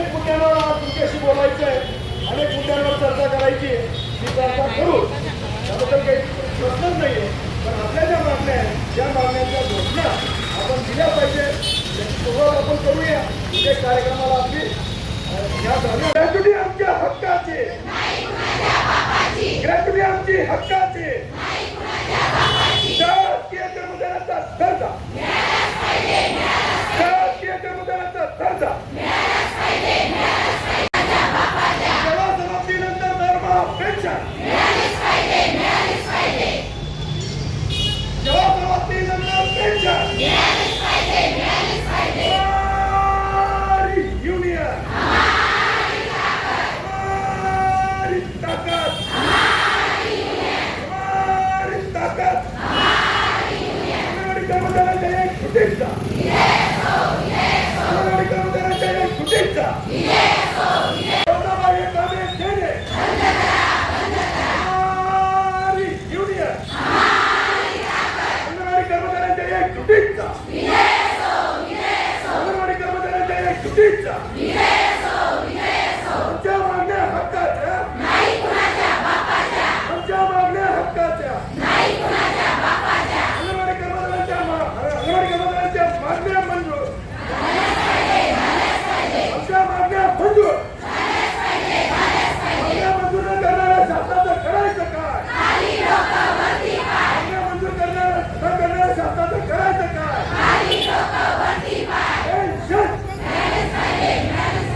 अनेक मुद्द्यांवर तुमच्याशी बोलायचं आहे. अनेक मुद्द्यांवर चर्चा करायची आहे. ती चर्चा करू. त्याबद्दल काही प्रश्नच नाही आहे पण आपल्या ज्या मागण्या आहेत त्या मागण्यांच्या घोषणा आपण दिल्या पाहिजे. त्याची सुरुवात आपण करूया. म्हणजे कार्यक्रमाला आपली ग्रॅच्युटी आमच्या हक्काचे. ग्रॅच्युटी आमची हक्काचे. शासकीय कर्मचाऱ्यांचा स्पर्धा. Yeah. कर्मचाऱ्यांच्या एक शुभेच्छा अंगणवाडी कर्मचाऱ्यांच्या एक शुभेच्छा आमच्या मागण्या हक्काच्या आमच्या मागण्या हक्काच्या अंगणवाडी कर्मचाऱ्यांच्या मा- अंगणवाडी कर्मचाऱ्यांच्या मागण्या मंजूर आमच्या मागण्या मंजूर मागण्या मंजूर न करणाऱ्या शासनाचं करायचं काय मागण्या मंजूर करणाऱ्या न करणाऱ्या शासनाचं करायचं काय pension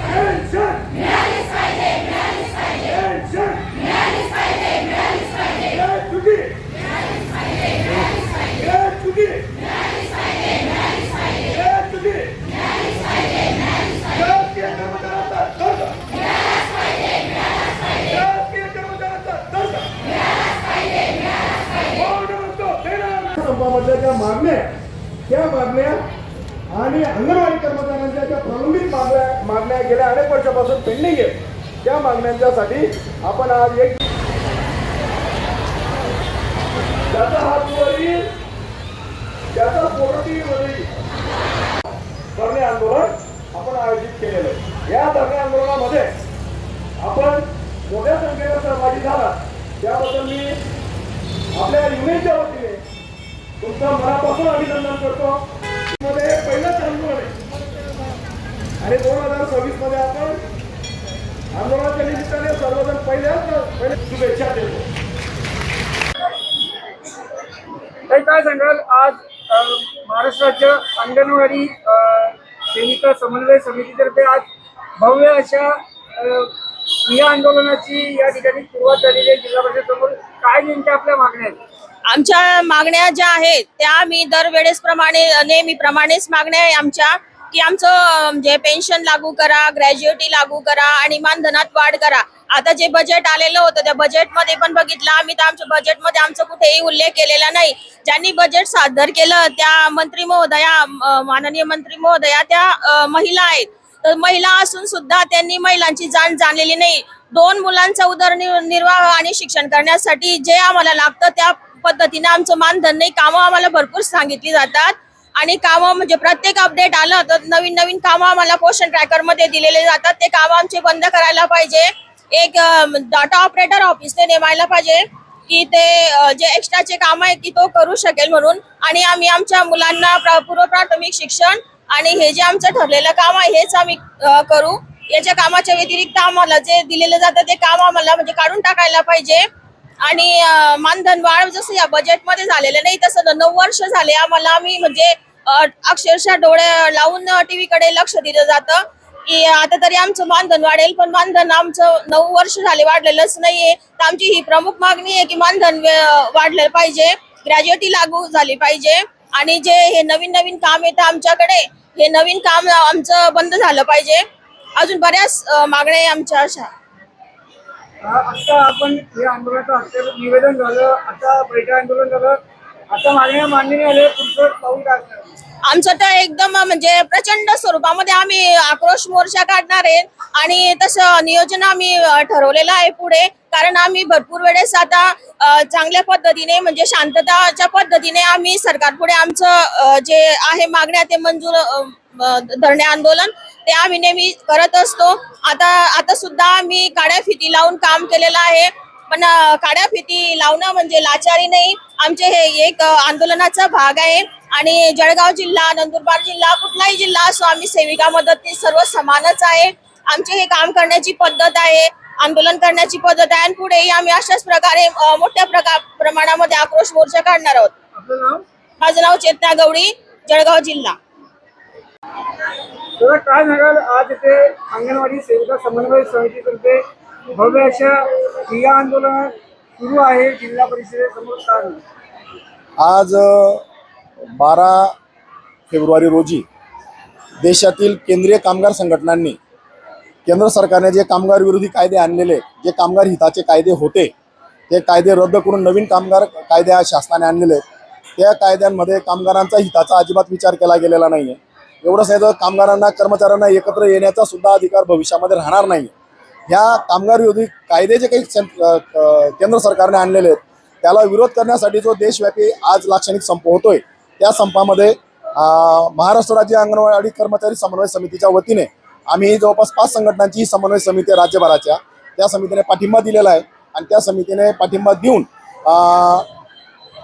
pension pension gratuity gratuity gratuity शासकीय कर्मचाऱ्यांचा दर्जा शासकीय कर्मचाऱ्यांचा दर्जा कोण म्हणतो देणार संपामधल्या ज्या मागण्या त्या मागण्या आणि अंगणवाडी कर्मचाऱ्यांच्या ज्या प्रलंबित मागण्या मागण्या गेल्या अनेक वर्षापासून पेंडिंग आहेत त्या मागण्यांच्यासाठी आपण आज एक त्याचा हात वरील त्याचा पोरटी वरील धरणे आंदोलन आपण आयोजित केलेलं आहे. या धरणे आंदोलनामध्ये आपण मोठ्या संख्येनं सहभागी झाला. त्याबद्दल मी आपल्या युनिटच्या वतीने तुमचं मनापासून अभिनंदन करतो. मध्ये हे पहिलंच आंदोलन आहे. आणि दोन हजार सव्वीसमध्ये आपण आंदोलनाच्या निमित्ताने सर्वजण पहिल्याच पहिले शुभेच्छा देतो. काय सांगाल? आज अ, महाराष्ट्र राज्य अंगणवाडी अ, सेविका समन्वय समितीतर्फे आज भव्य अशा या आंदोलनाची या ठिकाणी सुरुवात झालेली आहे जिल्हा परिषद समोर काय नेमक्या आपल्या मागण्या आहेत? आमच्या मागण्या ज्या आहेत त्या आम्ही दरवेळेस प्रमाणे नेहमीप्रमाणेच मागण्या आहे आमच्या की आमचं म्हणजे पेन्शन लागू करा ग्रॅज्युएटी लागू करा आणि मानधनात वाढ करा. आता जे बजेट आलेलं होतं त्या बजेटमध्ये पण बघितलं आम्ही तर आमच्या बजेटमध्ये आमचं कुठेही उल्लेख केलेला नाही. ज्यांनी बजेट सादर केलं त्या मंत्री महोदया माननीय मंत्री महोदया त्या महिला आहेत. तर महिला असून सुद्धा त्यांनी महिलांची जाण जाणलेली नाही. दोन मुलांचा उदरनिर्वाह आणि शिक्षण करण्यासाठी जे आम्हाला लागतं त्या पद्धतीने आमचं मानधन नाही कामं आम्हाला भरपूर सांगितली जातात. आणि कामं म्हणजे प्रत्येक अपडेट आलं तर नवीन नवीन कामं आम्हाला पोषण ट्रॅकरमध्ये दिलेले जातात. ते कामं आमचे बंद करायला पाहिजे. एक डाटा ऑपरेटर ऑफिसने नेमायला पाहिजे की ते जे एक्स्ट्राचे काम आहे की तो करू शकेल म्हणून. आणि आम्ही आमच्या मुलांना प्रा- पूर्व प्राथमिक शिक्षण आणि हे जे आमचं ठरलेलं काम आहे हेच आम्ही करू. याच्या कामाच्या व्यतिरिक्त आम्हाला जे दिलेलं जातं ते काम आम्हाला म्हणजे काढून टाकायला पाहिजे. आणि मानधन वाढ जसं या बजेटमध्ये झालेलं नाही तसं नऊ वर्ष झाले आम्हाला आम्ही म्हणजे अक्षरशः डोळे लावून टीव्ही कडे लक्ष दिलं जातं. की आता तरी आमचं मानधन वाढेल पण मानधन आमचं नऊ वर्ष झाले वाढलेलंच नाहीये. तर आमची ही प्रमुख मागणी आहे की मानधन वाढलं पाहिजे ग्रॅज्युएटी लागू झाली पाहिजे. आणि जे हे नवीन नवीन काम येतं आमच्याकडे हे नवीन काम आमचं बंद झालं पाहिजे. अजून बऱ्याच मागण्या आहे आमच्या अशा. आता आपण या आंदोलनाचं निवेदन झालं आता बैठक आंदोलन झालं. आता मागण्या मान्य झाले पुढचं पाऊल काय आमचं तर एकदम म्हणजे प्रचंड स्वरूपामध्ये आम्ही आक्रोश मोर्चा काढणार आहे आणि तसं नियोजन आम्ही ठरवलेलं आहे पुढे. कारण आम्ही भरपूर वेळेस आता चांगल्या पद्धतीने म्हणजे शांतताच्या पद्धतीने आम्ही सरकारपुढे आमचं जे आहे मागण्या ते मंजूर धरणे आंदोलन ते आम्ही नेहमी करत असतो. आता आता सुद्धा आम्ही काड्या फिती लावून काम केलेलं आहे. पण काड्या फिती लावणं म्हणजे लाचारी नाही. आमचे हे एक आंदोलनाचा भाग आहे. आणि जळगाव जिल्हा नंदुरबार जिल्हा कुठलाही जिल्हा असो आम्ही सेविका मदतनीस सर्व समानच आहे. आमचे हे काम करण्याची पद्धत आहे आंदोलन करण्याची पद्धत आहे. आणि पुढेही आम्ही अशाच प्रकारे मोठ्या प्रकार प्रमाणामध्ये आक्रोश मोर्चा काढणार आहोत. माझं नाव चेतना गवडी जळगाव जिल्हा. तर काय सांगाल आज इथे अंगणवाडी सेविका समन्वय समितीतर्फे भव्य अशा क्रिया आंदोलन सुरू आहे जिल्हा परिषदेसमोर काय आज बारा फेब्रुवारी रोजी देशातील केंद्रीय कामगार संघटनांनी केंद्र सरकारने जे कामगार विरोधी कायदे आणलेले जे कामगार हिताचे कायदे होते ते कायदे रद्द करून नवीन कामगार कायदे आज शासनाने आणलेले आहेत. त्या कायद्यांमध्ये कामगारांचा हिताचा अजिबात विचार केला गेलेला नाही आहे एवढंच नाही तर कामगारांना कर्मचाऱ्यांना एकत्र येण्याचा सुद्धा अधिकार भविष्यामध्ये राहणार नाही. ह्या कामगार विरोधी कायदे जे काही केंद्र सरकारने आणलेले आहेत त्याला विरोध करण्यासाठी जो देशव्यापी आज लाक्षणिक संप होतोय त्या संपामध्ये महाराष्ट्र राज्य अंगणवाडी कर्मचारी समन्वय समितीच्या वतीने आम्ही जवळपास पाच संघटनांची ही समन्वय समिती आहे राज्यभराच्या. त्या समितीने पाठिंबा दिलेला आहे आणि त्या समितीने पाठिंबा देऊन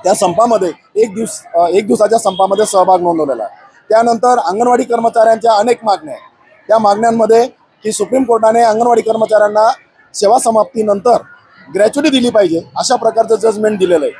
त्या संपामध्ये एक दिवस एक दिवसाच्या संपामध्ये सहभाग नोंदवलेला आहे. त्यानंतर अंगणवाडी कर्मचाऱ्यांच्या अनेक मागण्या आहेत. त्या मागण्यांमध्ये की सुप्रीम कोर्टाने अंगणवाडी कर्मचाऱ्यांना सेवा समाप्तीनंतर ग्रॅच्युटी दिली पाहिजे अशा प्रकारचं जजमेंट दिलेलं आहे.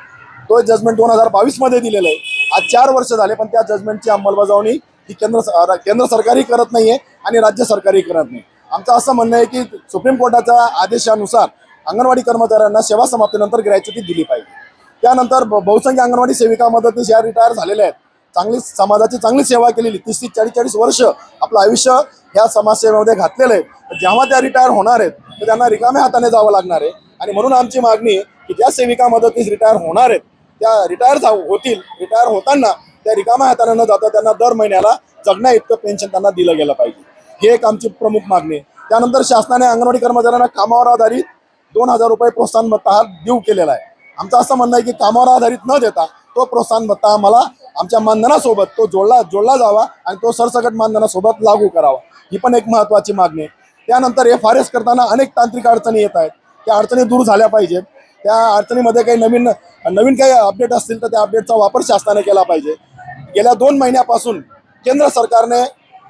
तो जजमेंट दोन हजार बावीसमध्ये दिलेलं आहे. आज चार वर्ष झाले पण त्या जजमेंटची अंमलबजावणी ही केंद्र केंद्र सरकारही करत नाही आहे आणि राज्य सरकारही करत नाही. आमचं असं म्हणणं आहे की सुप्रीम कोर्टाच्या आदेशानुसार अंगणवाडी कर्मचाऱ्यांना सेवा समाप्तीनंतर ग्रॅच्युटी दिली पाहिजे. त्यानंतर बहुसंख्य अंगणवाडी सेविका मदतनीस या रिटायर झालेल्या आहेत. चांगली समाजाची चांगली सेवा केलेली तीस तीस चाळीस चाळीस वर्ष आपलं आयुष्य ह्या समाजसेवेमध्ये घातलेलं आहे. जेव्हा त्या रिटायर होणार आहेत तर त्यांना रिकाम्या हाताने जावं लागणार आहे. आणि म्हणून आमची मागणी की ज्या सेविका मदतीस रिटायर होणार आहेत त्या रिटायर होतील रिटायर होताना त्या रिकाम्या हाताने न जाता त्यांना दर महिन्याला जगण्या इतकं पेन्शन त्यांना दिलं गेलं पाहिजे. ही एक आमची प्रमुख मागणी त्यानंतर शासनाने अंगणवाडी कर्मचाऱ्यांना कामावर आधारित दोन हजार रुपये प्रोत्साहन हा देऊ केलेला आहे. आमचं असं म्हणणं आहे की कामावर आधारित न देता तो प्रोत्साहन भत्ता आम्हाला आमच्या मानधनासोबत तो जोडला जोडला जावा आणि तो सरसकट मानधनासोबत लागू करावा. ही पण एक महत्त्वाची मागणी आहे. त्यानंतर एफ आर एस करताना अनेक तांत्रिक अडचणी येत आहेत. त्या अडचणी दूर झाल्या पाहिजेत. त्या अडचणीमध्ये काही नवीन नवीन काही अपडेट असतील तर त्या अपडेटचा वापर शासनाने केला पाहिजे. गेल्या दोन महिन्यापासून केंद्र सरकारने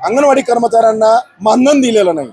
अंगणवाडी कर्मचाऱ्यांना मानधन दिलेलं नाही.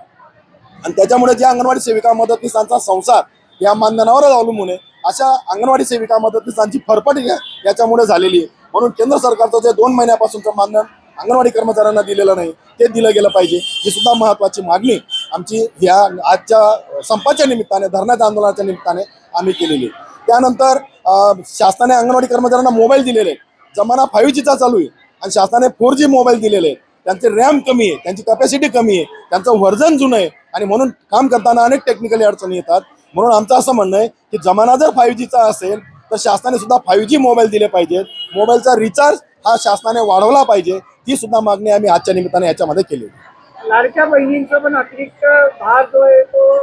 आणि त्याच्यामुळे ज्या अंगणवाडी सेविका मदतनीसांचा संसार या मानधनावरच अवलंबून आहे. अशा अंगणवाडी सेविका मदतनीसांची फरफट याच्यामुळे झालेली आहे. म्हणून केंद्र सरकारचं जे दोन महिन्यापासूनचं मानधन अंगणवाडी कर्मचाऱ्यांना दिलेलं नाही ते दिलं गेलं पाहिजे. ही सुद्धा महत्त्वाची मागणी आमची ह्या आजच्या संपाच्या निमित्ताने धरणाच्या आंदोलनाच्या निमित्ताने आम्ही केलेली आहे. त्यानंतर अं, शासनाने अंगणवाडी कर्मचाऱ्यांना मोबाईल दिलेले जमाना फाईव्ह जीचा चालू आहे आणि शासनाने फोर जी मोबाईल दिलेले त्यांचे रॅम कमी आहे त्यांची कॅपॅसिटी कमी आहे त्यांचं व्हर्जन जुनं आहे आणि म्हणून काम करताना अनेक टेक्निकली अडचणी येतात. म्हणून आमचं असं म्हणणं आहे की जमाना जर फाईव्ह जीचा असेल तर शासनाने सुद्धा फाईव्ह जी मोबाईल दिले पाहिजेत. मोबाईलचा रिचार्ज हा शासनाने वाढवला पाहिजे. ती सुद्धा मागणी आम्ही आजच्या निमित्ताने याच्यामध्ये केली होती. लाडक्या बहिणींचा पण अतिरिक्त भार जो आहे तो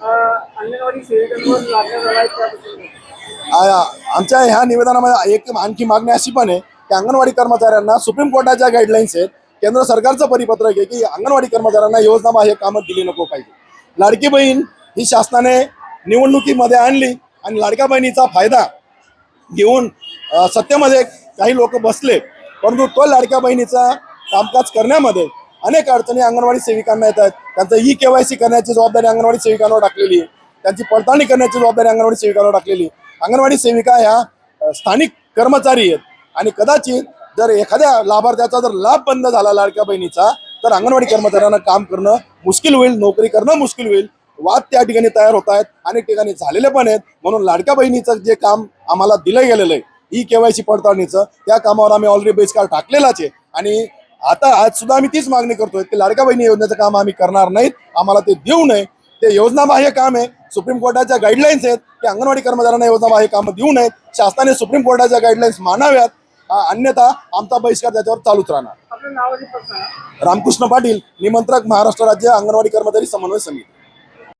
अंगणवाडी सेविकांवर आमच्या ह्या निवेदनामध्ये एक आणखी मागणी अशी पण आहे की अंगणवाडी कर्मचाऱ्यांना सुप्रीम कोर्टाच्या गाईडलाईन्स आहेत. केंद्र सरकारचं परिपत्रक आहे की अंगणवाडी कर्मचाऱ्यांना योजनाबाह्य कामं दिली नको पाहिजे. लाडकी बहीण ही शासनाने निवडणुकीमध्ये आणली आणि लाडक्या बहिणीचा फायदा घेऊन सत्तेमध्ये काही लोक बसले परंतु तो लाडक्या बहिणीचा कामकाज करण्यामध्ये अनेक अडचणी अंगणवाडी सेविकांना येतात त्यांचं ई के वाय सी करण्याची जबाबदारी अंगणवाडी सेविकांवर टाकलेली आहे. त्यांची पडताळणी करण्याची जबाबदारी अंगणवाडी सेविकांवर टाकलेली अंगणवाडी सेविका ह्या स्थानिक कर्मचारी आहेत. आणि कदाचित जर एखाद्या लाभार्थ्याचा जर लाभ बंद झाला लाडक्या बहिणीचा तर अंगणवाडी कर्मचाऱ्यांना काम करणं मुश्किल होईल नोकरी करणं मुश्किल होईल. वाद त्या ठिकाणी तयार होत आहेत. अनेक ठिकाणी झालेले पण आहेत. म्हणून लाडक्या बहिणीचं जे काम आम्हाला दिलं गेलेलं आहे ई केवायसी पडताळणीचं त्या कामावर आम्ही ऑलरेडी बहिष्कार टाकलेलाच आहे. आणि आता आज सुद्धा आम्ही तीच मागणी करतोय की लाडक्या बहिणी योजनेचं काम आम्ही करणार नाहीत. आम्हाला ते देऊ नये. ते योजनाबाह्य काम आहे. सुप्रीम कोर्टाच्या गाईडलाईन्स आहेत. की अंगणवाडी कर्मचाऱ्यांना योजनाबाह्य कामं देऊ नयेत. शासनाने सुप्रीम कोर्टाच्या गाईडलाईन्स मानाव्यात. अन्यथा आमचा बहिष्कार त्याच्यावर चालूच राहणार. रामकृष्ण पाटील निमंत्रक महाराष्ट्र राज्य अंगणवाडी कर्मचारी समन्वय समिती.